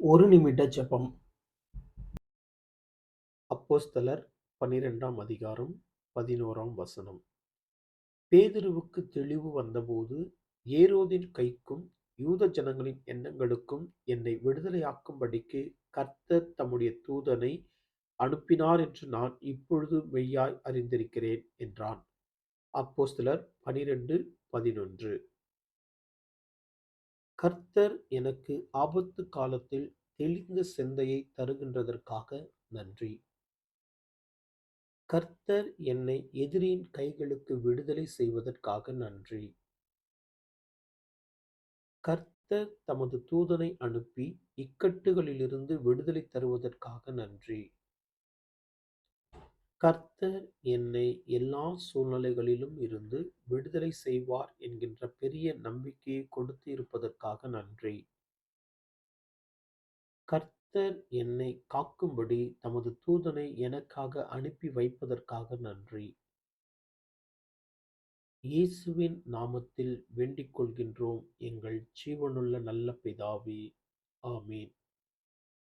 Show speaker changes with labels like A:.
A: ஒரு நிமிட ஜெபம். அப்போஸ்தலர் பனிரெண்டாம் அதிகாரம் பதினோராம் வசனம். பேதுருவுக்கு தெளிவு வந்தபோது ஏரோதின் கைக்கும் யூத ஜனங்களின் எண்ணங்களுக்கும் என்னை விடுதலையாக்கும்படிக்கு கர்த்தர் தம்முடைய தூதனை அனுப்பினார் என்று நான் இப்பொழுது மெய்யாய் அறிந்திருக்கிறேன் என்றான். அப்போஸ்தலர் பனிரெண்டு பதினொன்று. கர்த்தர் எனக்கு ஆபத்து காலத்தில் தெளிந்த சிந்தையை தருகின்றதற்காக நன்றி. கர்த்தர் என்னை எதிரியின் கைகளுக்கு விடுதலை செய்வதற்காக நன்றி. கர்த்தர் தமது தூதனை அனுப்பி இக்கட்டுகளிலிருந்து விடுதலை தருவதற்காக நன்றி. கர்த்தர் என்னை எல்லா சூழ்நிலைகளிலும் இருந்து விடுதலை செய்வார் என்கின்ற பெரிய நம்பிக்கையை கொடுத்து இருப்பதற்காக நன்றி. கர்த்தர் என்னை காக்கும்படி தமது தூதனை எனக்காக அனுப்பி வைப்பதற்காக நன்றி. இயேசுவின் நாமத்தில் வேண்டிக் கொள்கின்றோம் எங்கள் ஜீவனுள்ள நல்ல பிதாவே. ஆமீன்.